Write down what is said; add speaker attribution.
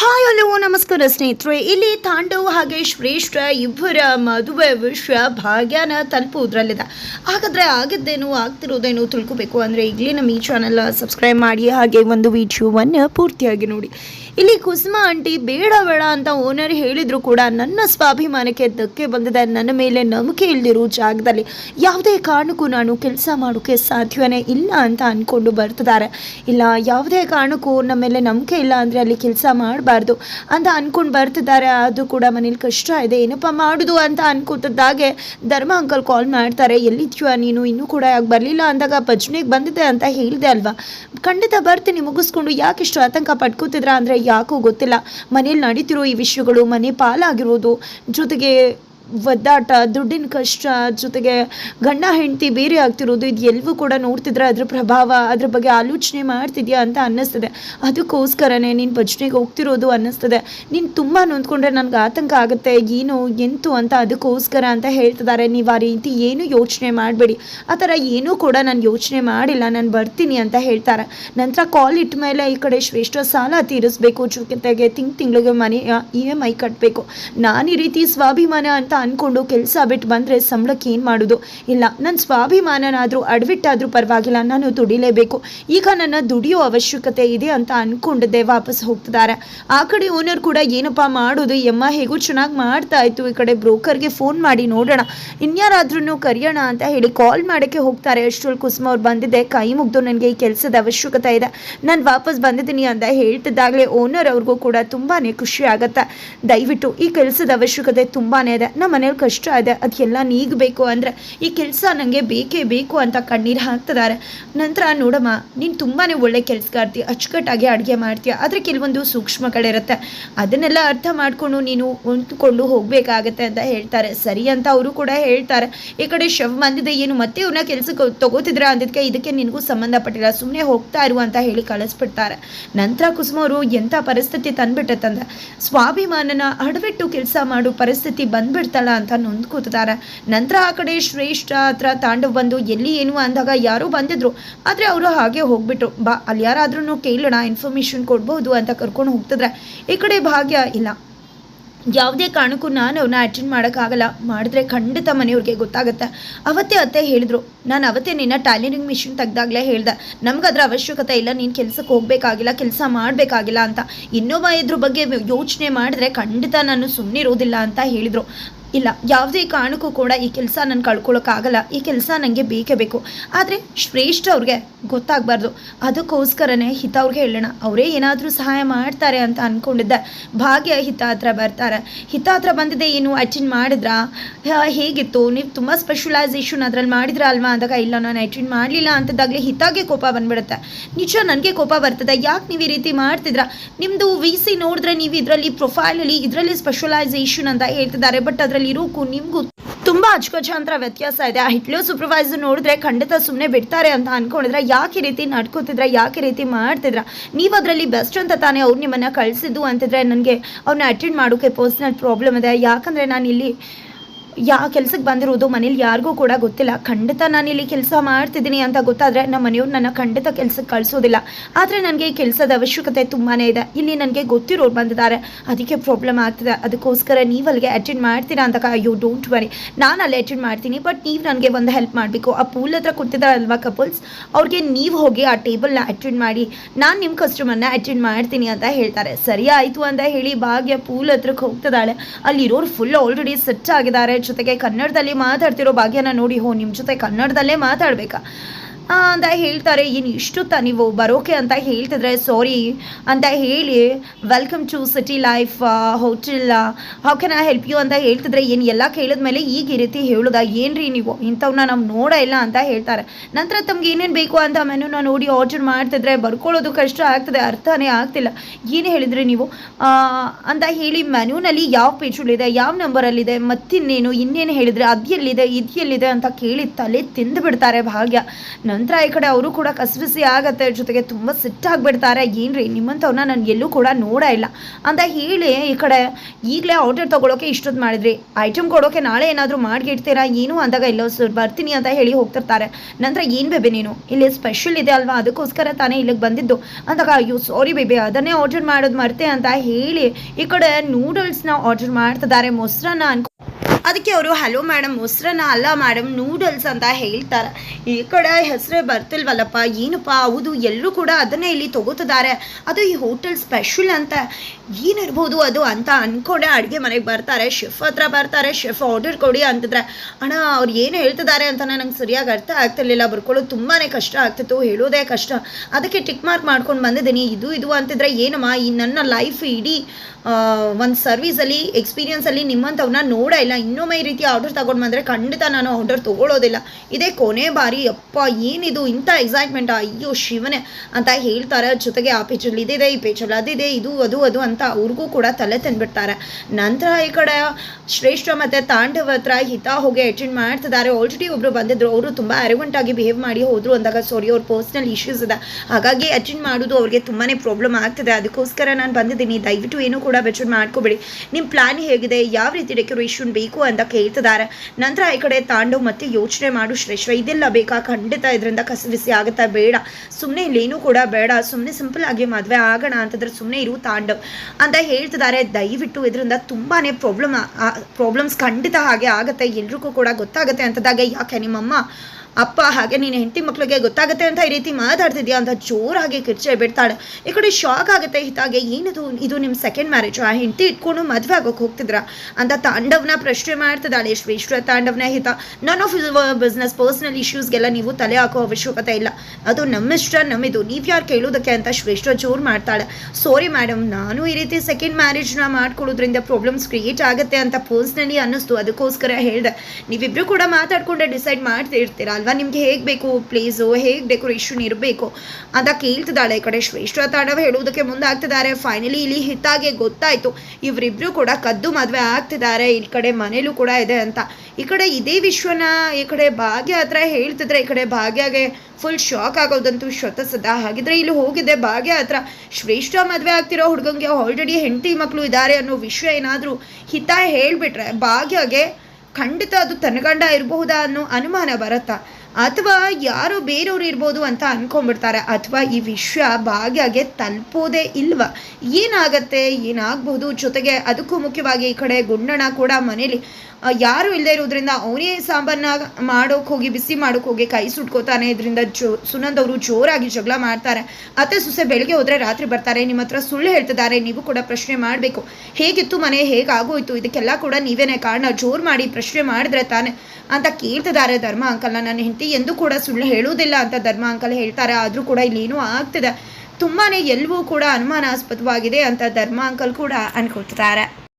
Speaker 1: Hi, hello, ನಮಸ್ಕಾರ ಸ್ನೇಹಿತರೆ. ಇಲ್ಲಿ ತಾಂಡವ್ ಹಾಗೆ ಶ್ರೇಷ್ಠ ಇಬ್ಬರ ಮದುವೆ ವಿಷಯ ಭಾಗ್ಯನ ತಲುಪುವುದರಲ್ಲಿದೆ. ಹಾಗಾದರೆ ಆಗಿದ್ದೇನು, ಆಗ್ತಿರೋದೇನು ತಿಳ್ಕೋಬೇಕು? ಅಂದರೆ ಈಗಲೇ ನಮ್ಮ ಈ ಚಾನಲ್ ಸಬ್ಸ್ಕ್ರೈಬ್ ಮಾಡಿ, ಹಾಗೆ ಒಂದು ವಿಡಿಯೋವನ್ನು ಪೂರ್ತಿಯಾಗಿ ನೋಡಿ. ಇಲ್ಲಿ ಕುಸುಮ ಆಂಟಿ ಬೇಡ ಬೇಡ ಅಂತ ಓನರ್ ಹೇಳಿದ್ರು ಕೂಡ ನನ್ನ ಸ್ವಾಭಿಮಾನಕ್ಕೆ ಧಕ್ಕೆ ಬಂದಿದೆ. ನನ್ನ ಮೇಲೆ ನಂಬಿಕೆ ಇಲ್ದಿರೋ ಜಾಗದಲ್ಲಿ ಯಾವುದೇ ಕಾರಣಕ್ಕೂ ನಾನು ಕೆಲಸ ಮಾಡೋಕ್ಕೆ ಸಾಧ್ಯವೇ ಇಲ್ಲ ಅಂತ ಅಂದ್ಕೊಂಡು ಬರ್ತಿದ್ದಾರೆ ಇಲ್ಲ, ಯಾವುದೇ ಕಾರಣಕ್ಕೂ ನಮ್ಮ ಮೇಲೆ ನಂಬಿಕೆ ಇಲ್ಲ ಅಂದರೆ ಅಲ್ಲಿ ಕೆಲಸ ಮಾಡಬಾರ್ದು ಅಂತ ಅಂದ್ಕೊಂಡು ಬರ್ತಿದ್ದಾರೆ ಅದು ಕೂಡ ಮನೇಲಿ ಕಷ್ಟ ಇದೆ. ಏನಪ್ಪ ಮಾಡೋದು ಅಂತ ಅಂದ್ಕೊತಿದ್ದಾಗೆ ಧರ್ಮ ಅಂಕಲ್ ಕಾಲ್ ಮಾಡ್ತಾರೆ. ಎಲ್ಲಿದ್ಯಾ ನೀನು? ಇನ್ನೂ ಕೂಡ ಯಾಕೆ ಬರಲಿಲ್ಲ ಅಂದಾಗ ಭಜನೆಗೆ ಬಂದಿದೆ ಅಂತ ಹೇಳಿದೆ ಅಲ್ವಾ? ಖಂಡಿತ ಬರ್ತೀನಿ, ಮುಗಿಸ್ಕೊಂಡು. ಯಾಕೆ ಇಷ್ಟು ಆತಂಕ ಪಡ್ಕೋತಿದ್ರ ಅಂದರೆ ಯಾಕೋ ಗೊತ್ತಿಲ್ಲ. ಮನೇಲಿ ನಡೀತಿರೋ ಈ ವಿಷಯಗಳು ಮನೆ ಪಾಲಾಗಿರೋದು ಜೊತೆಗೆ ಒದ್ದಾಟ, ದುಡ್ಡಿನ ಕಷ್ಟ, ಜೊತೆಗೆ ಗಂಡ, ಹೆಂಡತಿ ಬೇರೆ ಆಗ್ತಿರೋದು, ಇದು ಎಲ್ಲವೂ ಕೂಡ ನೋಡ್ತಿದ್ರೆ ಅದ್ರ ಪ್ರಭಾವ, ಅದ್ರ ಬಗ್ಗೆ ಆಲೋಚನೆ ಮಾಡ್ತಿದ್ಯಾ ಅಂತ ಅನ್ನಿಸ್ತದೆ. ಅದಕ್ಕೋಸ್ಕರನೇ ನೀನು ಭಜನೆಗೆ ಹೋಗ್ತಿರೋದು ಅನ್ನಿಸ್ತದೆ. ನೀನು ತುಂಬ ನೊಂದ್ಕೊಂಡ್ರೆ ನನಗೆ ಆತಂಕ ಆಗುತ್ತೆ, ಏನು, ಎಂತು ಅಂತ ಅದಕ್ಕೋಸ್ಕರ ಅಂತ ಹೇಳ್ತಿದ್ದಾರೆ. ನೀವು ಆ ರೀತಿ ಏನು ಯೋಚನೆ ಮಾಡಬೇಡಿ. ಆ ಥರ ಏನೂ ಕೂಡ ನಾನು ಯೋಚನೆ ಮಾಡಿಲ್ಲ, ನಾನು ಬರ್ತೀನಿ ಅಂತ ಹೇಳ್ತಾರೆ. ನಂತರ ಕಾಲ್ ಇಟ್ಟ ಮೇಲೆ ಈ ಕಡೆ ಶ್ರೇಷ್ಠ ಸಾಲ ತೀರಿಸ್ಬೇಕು, ಜೊತೆಗೆ ತಿಂಗ್ ತಿಂಗಳಿಗೆ ಮನೆ ಇ ಎಂ ಐ ಕಟ್ಟಬೇಕು ನಾನು ಈ ರೀತಿ ಸ್ವಾಭಿಮಾನ ಅಂತ ಅಂದ್ಕೊಂಡು ಕೆಲಸ ಬಿಟ್ಟು ಬಂದರೆ ಸಂಬಳಕ್ಕೆ ಏನು ಮಾಡೋದು? ಇಲ್ಲ ನನ್ನ ಸ್ವಾಭಿಮಾನನಾದರೂ ಅಡ್ವಿಟ್ಟಾದರೂ ಪರವಾಗಿಲ್ಲ, ನಾನು ದುಡಿಲೇಬೇಕು. ಈಗ ನನ್ನ ದುಡಿಯೋ ಅವಶ್ಯಕತೆ ಇದೆ ಅಂತ ಅಂದ್ಕೊಂಡಿದ್ದೆ ವಾಪಸ್ ಹೋಗ್ತಿದ್ದಾರೆ. ಆ ಕಡೆ ಓನರ್ ಕೂಡ ಏನಪ್ಪ ಮಾಡೋದು? ಎಮ್ಮ ಹೇಗೂ ಚೆನ್ನಾಗಿ ಮಾಡ್ತಾ ಇತ್ತು? ಈ ಕಡೆ ಬ್ರೋಕರ್ಗೆ ಫೋನ್ ಮಾಡಿ ನೋಡೋಣ. ಇನ್ಯಾರಾದ್ರೂ ಕರೆಯೋಣ ಅಂತ ಹೇಳಿ ಕಾಲ್ ಮಾಡೋಕ್ಕೆ ಹೋಗ್ತಾರೆ. ಅಷ್ಟರಲ್ಲಿ ಕುಸುಮ ಅವ್ರು ಬಂದಿದ್ದೆ. ಕೈ ಮುಗ್ದು ನನಗೆ ಈ ಕೆಲಸದ ಅವಶ್ಯಕತೆ ಇದೆ. ನಾನು ವಾಪಸ್ ಬಂದಿದ್ದೀನಿ ಅಂತ ಹೇಳ್ತಿದ್ದಾಗಲೇ ಓನರ್ ಅವ್ರಿಗೂ ಕೂಡ ತುಂಬಾ ಖುಷಿ ಆಗುತ್ತೆ. ದಯವಿಟ್ಟು ಈ ಕೆಲಸದ ಅವಶ್ಯಕತೆ ತುಂಬಾ ಇದೆ. ಮನೇಲಿ ಕಷ್ಟ ಇದೆ ಅದೆಲ್ಲ ನೀಗಬೇಕು ಅಂದರೆ ಈ ಕೆಲಸ ನನಗೆ ಬೇಕೇ ಬೇಕು ಅಂತ ಕಣ್ಣೀರು ಹಾಕ್ತಿದ್ದಾರೆ ನಂತರ, ನೋಡಮ್ಮ, ನೀನು ತುಂಬಾ ಒಳ್ಳೆ ಕೆಲಸಗಾರ್ತಿ, ಅಚ್ಚುಕಟ್ಟಾಗಿ ಅಡುಗೆ ಮಾಡ್ತೀಯ, ಆದರೆ ಕೆಲವೊಂದು ಸೂಕ್ಷ್ಮಗಳಿರುತ್ತೆ ಅದನ್ನೆಲ್ಲ ಅರ್ಥ ಮಾಡಿಕೊಂಡು ನೀನು ಹೊಂದ್ಕೊಂಡು ಹೋಗಬೇಕಾಗತ್ತೆ ಅಂತ ಹೇಳ್ತಾರೆ. ಸರಿ ಅಂತ ಅವರು ಕೂಡ ಹೇಳ್ತಾರೆ. ಈ ಕಡೆ ಶವ್ ಬಂದಿದೆ, ಏನು ಮತ್ತೆ ಇವನ್ನ ಕೆಲಸಕ್ಕೆ ತಗೋತಿದ್ರ ಅಂದಿದ್ದಕ್ಕೆ ಇದಕ್ಕೆ ನಿನಗೂ ಸಂಬಂಧಪಟ್ಟಿಲ್ಲ ಸುಮ್ಮನೆ ಹೋಗ್ತಾ ಇರು ಅಂತ ಹೇಳಿ ಕಳಿಸ್ಬಿಡ್ತಾರೆ. ನಂತರ ಕುಸುಮ ಅವರು ಎಂಥ ಪರಿಸ್ಥಿತಿ ತಂದ್ಬಿಟ್ಟತ್ತಂದ್ರೆ ಸ್ವಾಭಿಮಾನನ ಅಡವಿಟ್ಟು ಕೆಲಸ ಮಾಡೋ ಪರಿಸ್ಥಿತಿ ಬಂದ್ಬಿಡ್ತಾಳ ಅಂತ ನೊಂದ್ಕೋತಿದ್ದಾರೆ ನಂತರ ಆ ಕಡೆ ಶ್ರೇಷ್ಠ ಹತ್ರ ತಾಂಡವ್ ಬಂದು ಎಲ್ಲಿ ಏನು ಅಂದಾಗ ಯಾರೋ ಬಂದಿದ್ರು. ಆದರೆ ಅವರು ಹಾಗೆ ಹೋಗ್ಬಿಟ್ರು. ಬಾ, ಅಲ್ಲಿ ಯಾರಾದ್ರೂ ಕೇಳೋಣ ಇನ್ಫಾರ್ಮೇಷನ್ ಕೊಡ್ಬೋದು ಅಂತ ಕರ್ಕೊಂಡು ಹೋಗ್ತಿದ್ರೆ ಈ ಕಡೆ ಭಾಗ್ಯ ಇಲ್ಲ. ಯಾವುದೇ ಕಾರಣಕ್ಕೂ ನಾನು ಅವನ್ನ ಅಟೆಂಡ್ ಮಾಡೋಕ್ಕಾಗಲ್ಲ. ಮಾಡಿದ್ರೆ ಖಂಡಿತ ಮನೆಯವ್ರಿಗೆ ಗೊತ್ತಾಗುತ್ತೆ. ಅವತ್ತೇ ಅತ್ತೆ ಹೇಳಿದ್ರು. ನಾನು ಅವತ್ತೇ ನಿನ್ನ ಟೈಲರಿಂಗ್ ಮಿಷಿನ್ ತೆಗ್ದಾಗಲೇ ಹೇಳ್ದೆ. ನಮ್ಗೆ ಅದರ ಅವಶ್ಯಕತೆ ಇಲ್ಲ. ನೀನು ಕೆಲಸಕ್ಕೆ ಹೋಗಬೇಕಾಗಿಲ್ಲ, ಕೆಲಸ ಮಾಡಬೇಕಾಗಿಲ್ಲ ಅಂತ. ಇನ್ನೊಬ್ಬ ಇದ್ರ ಬಗ್ಗೆ ಯೋಚನೆ ಮಾಡಿದ್ರೆ ಖಂಡಿತ ನಾನು ಸುಮ್ಮನಿರೋದಿಲ್ಲ ಅಂತ ಹೇಳಿದರು. ಇಲ್ಲ, ಯಾವುದೇ ಕಾರಣಕ್ಕೂ ಕೂಡ ಈ ಕೆಲಸ ನಾನು ಕಳ್ಕೊಳ್ಳೋಕ್ಕಾಗಲ್ಲ ಈ ಕೆಲಸ ನನಗೆ ಬೇಕೇ ಬೇಕು. ಆದರೆ ಶ್ರೇಷ್ಠ ಅವ್ರಿಗೆ ಗೊತ್ತಾಗಬಾರ್ದು. ಅದಕ್ಕೋಸ್ಕರನೇ ಹಿತ ಅವ್ರಿಗೆ ಹೇಳೋಣ. ಅವರೇ ಏನಾದರೂ ಸಹಾಯ ಮಾಡ್ತಾರೆ ಅಂತ ಅಂದ್ಕೊಂಡಿದ್ದೆ ಭಾಗ್ಯ ಹಿತ ಹತ್ರ ಬರ್ತಾರೆ. ಹಿತ ಹತ್ರ ಬಂದಿದೆ ಏನು ಅಟೆಂಡ್ ಮಾಡಿದ್ರಾ? ಹೇಗಿತ್ತು? ನೀವು ತುಂಬ ಸ್ಪೆಷಲೈಸೇಷನ್ ಅದ್ರಲ್ಲಿ ಮಾಡಿದ್ರ ಅಲ್ವಾ? ಅಂದಾಗ, ಇಲ್ಲ, ನಾನು ಅಟೆಂಡ್ ಮಾಡಲಿಲ್ಲ ಅಂತದಾಗಲೇ ಹಿತಾಗೆ ಕೋಪ ಬಂದ್ಬಿಡುತ್ತೆ. ನಿಜ ನನಗೆ ಕೋಪ ಬರ್ತದೆ. ಯಾಕೆ ನೀವು ಈ ರೀತಿ ಮಾಡ್ತಿದ್ರ? ನಿಮ್ಮದು ವಿ ಸಿ ನೋಡಿದ್ರೆ ನೀವು ಇದರಲ್ಲಿ ಪ್ರೊಫೈಲಲ್ಲಿ ಇದರಲ್ಲಿ ಸ್ಪೆಷಲೈಸೇಷನ್ ಅಂತ ಹೇಳ್ತಿದ್ದಾರೆ. ಬಟ್ ಅದರಲ್ಲಿ ಇರೋಕ್ಕೂ ನಿಮಗೂ ತುಂಬ ಅಂತ ವ್ಯತ್ಯಾಸ ಇದೆ. ಆ ಹಿಟ್ಲರ್ ಸೂಪರ್ವೈಸರ್ ನೋಡಿದ್ರೆ ಖಂಡಿತ ಸುಮ್ಮನೆ ಬಿಡ್ತಾರೆ ಅಂತ ಅನ್ಕೊಂಡಿದ್ರೆ, ಯಾಕೆ ರೀತಿ ನಡ್ಕೋತಿದ್ರ, ಯಾಕೆ ರೀತಿ ಮಾಡ್ತಿದ್ರ? ನೀವು ಅದರಲ್ಲಿ ಬೆಸ್ಟ್ ಅಂತ ತಾನೇ ಅವ್ರು ನಿಮ್ಮನ್ನ ಕಳಿಸಿದ್ದು ಅಂತಿದ್ರೆ, ನನಗೆ ಅವ್ರನ್ನ ಅಟೆಂಡ್ ಮಾಡೋಕೆ ಪರ್ಸ್ನಲ್ ಪ್ರಾಬ್ಲಮ್ ಇದೆ. ಯಾಕಂದರೆ ನಾನು ಇಲ್ಲಿ ಯಾ ಕೆಲ್ಸಕ್ಕೆ ಬಂದಿರೋದು ಮನೇಲಿ ಯಾರಿಗೂ ಕೂಡ ಗೊತ್ತಿಲ್ಲ. ಖಂಡಿತ ಇಲ್ಲಿ ಕೆಲಸ ಮಾಡ್ತಿದ್ದೀನಿ ಅಂತ ಗೊತ್ತಾದರೆ ನಮ್ಮ ಮನೆಯವ್ರು ನನ್ನ ಖಂಡಿತ ಕೆಲಸಕ್ಕೆ ಕಳಿಸೋದಿಲ್ಲ. ಆದರೆ ನನಗೆ ಈ ಕೆಲಸದ ಅವಶ್ಯಕತೆ ತುಂಬಾ ಇದೆ. ಇಲ್ಲಿ ನನಗೆ ಗೊತ್ತಿರೋರು ಬಂದಿದ್ದಾರೆ. ಅದಕ್ಕೆ ಪ್ರಾಬ್ಲಮ್ ಆಗ್ತಿದೆ. ಅದಕ್ಕೋಸ್ಕರ ನೀವು ಅಲ್ಲಿಗೆ ಅಟೆಂಡ್ ಮಾಡ್ತೀರಾ ಅಂತ ಅಯ್ಯೋ ಡೋಂಟ್ ವರಿ ನಾನು ಅಲ್ಲಿ ಅಟೆಂಡ್ ಮಾಡ್ತೀನಿ ಬಟ್ ನೀವು ನನಗೆ ಒಂದು ಹೆಲ್ಪ್ ಮಾಡಬೇಕು. ಆ ಪೂಲ್ ಹತ್ರ ಕೂತಿದ್ದಾರಲ್ವಾ ಕಪಲ್ಸ್ ಅವ್ರಿಗೆ ನೀವು ಹೋಗಿ ಆ ಟೇಬಲ್ನ ಅಟೆಂಡ್ ಮಾಡಿ. ನಾನು ನಿಮ್ಮ ಕಸ್ಟಮರ್ನ ಅಟೆಂಡ್ ಮಾಡ್ತೀನಿ ಅಂತ ಹೇಳ್ತಾರೆ. ಸರಿ ಆಯಿತು ಅಂತ ಹೇಳಿ ಭಾಗ್ಯ ಪೂಲ್ ಹತ್ರಕ್ಕೆ ಹೋಗ್ತಿದ್ದಾಳೆ. ಅಲ್ಲಿರೋರು ಫುಲ್ ಆಲ್ರೆಡಿ ಸೆಟ್ ಆಗಿದ್ದಾರೆ. ಜೊತೆಗೆ ಕನ್ನಡದಲ್ಲಿ ಮಾತಾಡ್ತಿರೋ ಭಾಗ್ಯನ ನೋಡಿ ಹೋ ನಿಮ್ಮ ಜೊತೆ ಕನ್ನಡದಲ್ಲೇ ಮಾತಾಡಬೇಕಾ? ಅಂತ ಹೇಳ್ತಾರೆ. ಏನು ಇಷ್ಟುತ್ತ ನೀವು ಬರೋಕೆ ಅಂತ ಹೇಳ್ತಿದ್ರೆ ಸಾರಿ ಅಂತ ಹೇಳಿ welcome to City Life hotel how can I help you ಅಂತ ಹೇಳ್ತಿದ್ರೆ, ಏನು ಎಲ್ಲ ಕೇಳಿದ ಮೇಲೆ ಈಗ ಈ ರೀತಿ ಹೇಳೋದಾ, ಏನ್ರಿ ನೀವು? ಇಂಥವನ್ನ ನಾವು ನೋಡ ಇಲ್ಲ ಅಂತ ಹೇಳ್ತಾರೆ. ನಂತರ ತಮ್ಗೆ ಏನೇನು ಬೇಕು ಅಂತ ಮೆನುನ ನೋಡಿ ಆರ್ಡರ್ ಮಾಡ್ತಿದ್ರೆ, ಬರ್ಕೊಳ್ಳೋದು ಕಷ್ಟ ಆಗ್ತದೆ, ಅರ್ಥನೇ ಆಗ್ತಿಲ್ಲ. ಏನು ಹೇಳಿದ್ರಿ ನೀವು? ಅಂತ ಹೇಳಿ ಮೆನುನಲ್ಲಿ ಯಾವ ಪೇಜಲ್ಲಿದೆ ಯಾವ ನಂಬರಲ್ಲಿದೆ ಮತ್ತಿನ್ನೇನು, ಇನ್ನೇನು ಹೇಳಿದ್ರೆ ಅದು ಎಲ್ಲಿದೆ ಇದು ಎಲ್ಲಿದೆ ಅಂತ ಕೇಳಿ ತಲೆ ತಿಂದು ಬಿಡ್ತಾರೆ ಭಾಗ್ಯ. ನಂತರ ಈ ಕಡೆ ಅವರು ಕೂಡ ಕಸಬಿಸಿ ಆಗತ್ತೆ ಜೊತೆಗೆ ತುಂಬ ಸಿಟ್ಟಾಗ್ಬಿಡ್ತಾರೆ ಏನ್ರಿ, ನಿಮ್ಮಂಥವ್ರನ್ನ ನಾನು ಎಲ್ಲೂ ಕೂಡ ನೋಡ ಇಲ್ಲ. ಅಂತ ಹೇಳಿ ಈ ಕಡೆ ಈಗಲೇ ಆರ್ಡರ್ ತೊಗೊಳೋಕೆ ಇಷ್ಟೊತ್ತು ಮಾಡಿದ್ರಿ. ಐಟಮ್ ಕೊಡೋಕೆ ನಾಳೆ ಏನಾದರೂ ಮಾಡಿಗಿಡ್ತೀರಾ ಏನು ಅಂದಾಗ ಇಲ್ಲ ಸರ್, ಬರ್ತೀನಿ ಅಂತ ಹೇಳಿ ಹೋಗ್ತಿರ್ತಾರೆ. ನಂತರ ಏನು ಬೇಬಿ ನೀನು? ಇಲ್ಲಿ ಸ್ಪೆಷಲ್ ಇದೆ ಅಲ್ವಾ? ಅದಕ್ಕೋಸ್ಕರ ತಾನೇ ಇಲ್ಲಿಗೆ ಬಂದಿದ್ದು. ಅಂದಾಗ, ಅಯ್ಯೋ ಸಾರಿ ಬೇಬಿ ಅದನ್ನೇ ಆರ್ಡರ್ ಮಾಡೋದು ಮರ್ತೆ ಅಂತ ಹೇಳಿ ಈ ಕಡೆ ನೂಡಲ್ಸ್ನ ಆರ್ಡರ್ ಮಾಡ್ತಿದ್ದಾರೆ. ಮೊಸರನ್ನ ಅನ್ಕೊ ಅದಕ್ಕೆ ಅವರು, ಹಲೋ ಮೇಡಮ್, ಮೊಸರನ್ನ ಅಲ್ಲ ಮೇಡಮ್, ನೂಡಲ್ಸ್ ಅಂತ ಹೇಳ್ತಾರೆ. ಈ ಕಡೆ ಹೆಸರೇ ಬರ್ತಿಲ್ವಲ್ಲಪ್ಪ, ಏನಪ್ಪ, ಹೌದು, ಎಲ್ಲರೂ ಕೂಡ ಅದನ್ನೇ ಇಲ್ಲಿ ತಗೋತಿದ್ದಾರೆ. ಅದು ಈ ಹೋಟೆಲ್ ಸ್ಪೆಷಲ್ ಅಂತ. ಏನಿರ್ಬೋದು ಅದು ಅಂತ ಅನ್ಕೊಂಡೆ ಅಡುಗೆ ಮನೆಗೆ ಬರ್ತಾರೆ ಶೆಫ್ ಹತ್ರ ಬರ್ತಾರೆ ಶೆಫ್ ಆರ್ಡರ್ ಕೊಡಿ ಅಂತಿದ್ರೆ, ಅಣ್ಣ, ಅವ್ರು ಏನು ಹೇಳ್ತಿದ್ದಾರೆ ಅಂತ ನಂಗೆ ಸರಿಯಾಗಿ ಅರ್ಥ ಆಗ್ತಿರ್ಲಿಲ್ಲ, ಬರ್ಕೊಳ್ಳೋದು ತುಂಬಾ ಕಷ್ಟ ಆಗ್ತಿತ್ತು, ಹೇಳೋದೇ ಕಷ್ಟ. ಅದಕ್ಕೆ ಟಿಕ್ ಮಾರ್ಕ್ ಮಾಡ್ಕೊಂಡು ಬಂದಿದ್ದೀನಿ, ಇದು ಇದು ಅಂತಿದ್ರೆ ಏನಮ್ಮ, ಈ ನನ್ನ ಲೈಫ್ ಇಡೀ ಒಂದು ಸರ್ವಿಸಲ್ಲಿ ಎಕ್ಸ್ಪೀರಿಯನ್ಸಲ್ಲಿ ನಿಮ್ಮಂಥವ್ನ ನೋಡೇ ಇಲ್ಲ. ಇನ್ನೊಮ್ಮೆ ಈ ರೀತಿ ಆರ್ಡರ್ ತೊಗೊಂಡು ಬಂದರೆ ಖಂಡಿತ ನಾನು ಆರ್ಡರ್ ತೊಗೊಳೋದಿಲ್ಲ. ಇದೇ ಕೊನೆ ಬಾರಿ, ಅಪ್ಪ, ಏನಿದು ಇಂಥ ಎಕ್ಸೈಟ್ಮೆಂಟ್ ಅಯ್ಯೋ ಶಿವನೇ, ಅಂತ ಹೇಳ್ತಾರೆ. ಜೊತೆಗೆ ಆ ಪೇಜಲ್ಲಿ ಇದೆ ಈ ಪೇಜಲ್ಲಿ ಅದಿದೆ, ಇದು, ಅದು ಅದು ಅಂತ ಅವ್ರಿಗೂ ಕೂಡ ತಲೆ ತಂದ್ಬಿಡ್ತಾರೆ ನಂತರ ಈ ಕಡೆ ಶ್ರೇಷ್ಠ ಮತ್ತು ತಾಂಡವ ಹತ್ರ ಹಿತ ಹೋಗಿ ಅಟೆಂಡ್ ಮಾಡ್ತಿದ್ದಾರೆ. ಆಲ್ರೆಡಿ ಒಬ್ಬರು ಬಂದಿದ್ರು. ಅವರು ತುಂಬ ಆಗಿ ಬಿಹೇವ್ ಮಾಡಿ ಹೋದ್ರು ಅಂದಾಗ ಸಾರಿ ಅವ್ರ ಪರ್ಸ್ನಲ್ ಇಶ್ಯೂಸ್ ಇದೆ. ಹಾಗಾಗಿ ಅಟೆಂಡ್ ಮಾಡೋದು ಅವ್ರಿಗೆ ತುಂಬಾ ಪ್ರಾಬ್ಲಮ್ ಆಗ್ತಿದೆ. ಅದಕ್ಕೋಸ್ಕರ ನಾನು ಬಂದಿದ್ದೀನಿ. ದಯವಿಟ್ಟು ಏನು ಕೂಡ ಬೆಚ್ಚನ್ ಮಾಡ್ಕೋಬೇಡಿ. ನಿಮ್ಮ ಪ್ಲಾನ್ ಹೇಗಿದೆ? ಯಾವ ರೀತಿ ಡೆಕೋರೇಷನ್ ಬೇಕು ಅಂತ ಕೇಳ್ತಿದ್ದಾರೆ. ನಂತರ ಈ ಕಡೆ ತಾಂಡವ್ ಮತ್ತೆ ಯೋಚನೆ ಮಾಡು ಶ್ರೇಷ್ಠ. ಇದೆಲ್ಲ ಬೇಕಾ? ಖಂಡಿತ ಇದರಿಂದ ಕಸಬಿಸಿ ಆಗುತ್ತಾ? ಬೇಡ. ಸುಮ್ಮನೆ ಇಲ್ಲೇನೂ ಕೂಡ ಬೇಡ. ಸುಮ್ಮನೆ ಸಿಂಪಲ್ ಆಗಿ ಮದುವೆ ಆಗೋಣ ಅಂತಂದ್ರೆ. ಸುಮ್ಮನೆ ಇರು ತಾಂಡವ್. ಅಂತ ಹೇಳ್ತಿದ್ದಾರೆ. ದಯವಿಟ್ಟು ಇದರಿಂದ ತುಂಬಾ ಪ್ರಾಬ್ಲಮ್ ಪ್ರಾಬ್ಲಮ್ಸ್ ಖಂಡಿತ ಹಾಗೆ ಆಗುತ್ತೆ. ಎಲ್ರಿಗೂ ಕೂಡ ಗೊತ್ತಾಗುತ್ತೆ ಅಂತದಾಗ. ಯಾಕೆ ನಿಮ್ಮಮ್ಮ, ಅಪ್ಪ ಹಾಗೆ ನೀನು ಹೆಂಡತಿ ಮಕ್ಕಳಿಗೆ ಗೊತ್ತಾಗುತ್ತೆ ಅಂತ ಈ ರೀತಿ ಮಾತಾಡ್ತಿದ್ಯಾ ಅಂತ ಜೋರಾಗಿ ಕಿರ್ಚೆ ಬಿಡ್ತಾಳೆ. ಈ ಕಡೆ ಶಾಕ್ ಆಗುತ್ತೆ ಹಿತಾಗೆ. ಏನದು ಇದು ನಿಮ್ಮ ಸೆಕೆಂಡ್ ಮ್ಯಾರೇಜ್ ಆ? ಹೆಂಡತಿ ಇಟ್ಕೊಂಡು ಮದುವೆ ಆಗೋಕೆ ಹೋಗ್ತಿದ್ರ? ಅಂತ ತಾಂಡವ್ನ ಪ್ರಶ್ನೆ ಮಾಡ್ತಿದ್ದಾಳೆ. ಶ್ರೇಷ್ಠ ತಾಂಡವನ ಹಿತ. ನನ್ ಆಫ್ ಬಿಸ್ನೆಸ್ ಪರ್ಸನಲ್ ಇಶ್ಯೂಸ್ಗೆಲ್ಲ ನೀವು ತಲೆ ಹಾಕೋ ಅವಶ್ಯಕತೆ ಇಲ್ಲ. ಅದು ನಮ್ಮಿಷ್ಟ ನಮ್ಮಿದು. ನೀವು ಯಾರು ಕೇಳೋದಕ್ಕೆ ಅಂತ ಶ್ರೇಷ್ಠ ಜೋರು ಮಾಡ್ತಾಳೆ. ಸಾರಿ ಮೇಡಮ್ ನಾನು ಈ ರೀತಿ ಸೆಕೆಂಡ್ ಮ್ಯಾರೇಜ್ನ ಮಾಡ್ಕೊಳ್ಳೋದ್ರಿಂದ ಪ್ರಾಬ್ಲಮ್ಸ್ ಕ್ರಿಯೇಟ್ ಆಗುತ್ತೆ ಅಂತ ಪರ್ಸ್ನಲಿ ಅನ್ನಿಸ್ತು. ಅದಕ್ಕೋಸ್ಕರ ಹೇಳಿದೆ. ನೀವಿಬ್ಬರು ಕೂಡ ಮಾತಾಡ್ಕೊಂಡೆ ಡಿಸೈಡ್ ಮಾಡ್ತಿರ್ತೀರ ಅಲ್ವಾ? ನಿಮ್ಗೆ ಹೇಗೆ ಬೇಕು? ಪ್ಲೇಸು ಹೇಗೆ ಡೆಕೋರೇಷನ್ ಇರಬೇಕು? ಅಂತ ಕೇಳ್ತಿದ್ದಾಳೆ ಈ ಕಡೆ. ಶ್ರೇಷ್ಠ ತಾಂಡವ ಹೇಳುವುದಕ್ಕೆ ಮುಂದಾಗ್ತಿದ್ದಾರೆ. ಫೈನಲಿ ಇಲ್ಲಿ ಹಿತಾಗೆ ಗೊತ್ತಾಯಿತು. ಇವರಿಬ್ಬರು ಕೂಡ ಕದ್ದು ಮದುವೆ ಆಗ್ತಿದ್ದಾರೆ. ಈ ಕಡೆ ಮನೇಲೂ ಕೂಡ ಇದೆ ಅಂತ. ಈ ಕಡೆ ಇದೇ ವಿಶ್ವನ, ಈ ಕಡೆ ಭಾಗ್ಯ ಹತ್ರ ಹೇಳ್ತಿದ್ರೆ ಈ ಕಡೆ ಭಾಗ್ಯಗೆ ಫುಲ್ ಶಾಕ್ ಆಗೋದಂತೂ ಶತಸದ. ಹಾಗಿದ್ರೆ ಇಲ್ಲಿ ಹೋಗಿದೆ ಭಾಗ್ಯ ಹತ್ರ. ಶ್ರೇಷ್ಠ ಮದುವೆ ಆಗ್ತಿರೋ ಹುಡುಗಂಗೆ ಆಲ್ರೆಡಿ ಹೆಂಡತಿ ಮಕ್ಕಳು ಇದ್ದಾರೆ ಅನ್ನೋ ವಿಷಯ ಏನಾದರೂ ಹಿತ ಹೇಳಿಬಿಟ್ರೆ ಭಾಗ್ಯಗೆ ಖಂಡಿತ ಅದು ತನಗಂಡ ಗಂಡ ಇರಬಹುದಾ ಅನ್ನೋ ಅನುಮಾನ ಬರುತ್ತಾ? ಅಥವಾ ಯಾರೋ ಬೇರೆಯವ್ರು ಇರ್ಬೋದು ಅಂತ ಅನ್ಕೊಂಡ್ಬಿಡ್ತಾರೆ. ಅಥವಾ ಈ ವಿಷಯ ಭಾಗ್ಯಗೆ ತಲುಪೋದೇ ಇಲ್ವ? ಏನಾಗತ್ತೆ, ಏನಾಗಬಹುದು? ಜೊತೆಗೆ ಅದಕ್ಕೂ ಮುಖ್ಯವಾಗಿ ಈ ಕಡೆ ಗುಂಡಣ ಕೂಡ ಮನೇಲಿ ಯಾರು ಇಲ್ಲದೆ ಇರೋದ್ರಿಂದ ಅವನೇ ಸಾಂಬಾರನ್ನ ಮಾಡೋಕೆ ಹೋಗಿ, ಬಿಸಿ ಮಾಡೋಕೆ ಹೋಗಿ ಕೈ ಸುಟ್ಕೋತಾನೆ ಇದರಿಂದ ಜೋ, ಸುನಂದ್ ಅವರು ಜೋರಾಗಿ ಜಗಳ ಮಾಡ್ತಾರೆ. ಅತ್ತೆ ಸುಸೆ ಬೆಳಗ್ಗೆ ಹೋದರೆ ರಾತ್ರಿ ಬರ್ತಾರೆ, ನಿಮ್ಮ ಹತ್ರ ಸುಳ್ಳು ಹೇಳ್ತಿದ್ದಾರೆ, ನೀವು ಕೂಡ ಪ್ರಶ್ನೆ ಮಾಡಬೇಕು. ಹೇಗಿತ್ತು ಮನೆ, ಹೇಗಾಗೋಯ್ತು? ಇದಕ್ಕೆಲ್ಲ ಕೂಡ ನೀವೇನೇ ಕಾರಣ. ಜೋರು ಮಾಡಿ ಪ್ರಶ್ನೆ ಮಾಡಿದ್ರೆ ತಾನೆ ಅಂತ ಕೇಳ್ತಿದ್ದಾರೆ ಧರ್ಮ ಅಂಕಲ್ನ. ನನ್ನ ಹೆಂಡತಿ ಎಂದೂ ಕೂಡ ಸುಳ್ಳು ಹೇಳುವುದಿಲ್ಲ ಅಂತ ಧರ್ಮ ಅಂಕಲ್ ಹೇಳ್ತಾರೆ. ಆದರೂ ಕೂಡ ಇಲ್ಲಿ ಏನೋ ಆಗ್ತಿದೆ. ತುಂಬಾ ಎಲ್ಲವೂ ಕೂಡ ಅನುಮಾನಾಸ್ಪದವಾಗಿದೆ ಅಂತ ಧರ್ಮ ಅಂಕಲ್ ಕೂಡ ಅನ್ಕೊಳ್ತಿದ್ದಾರೆ.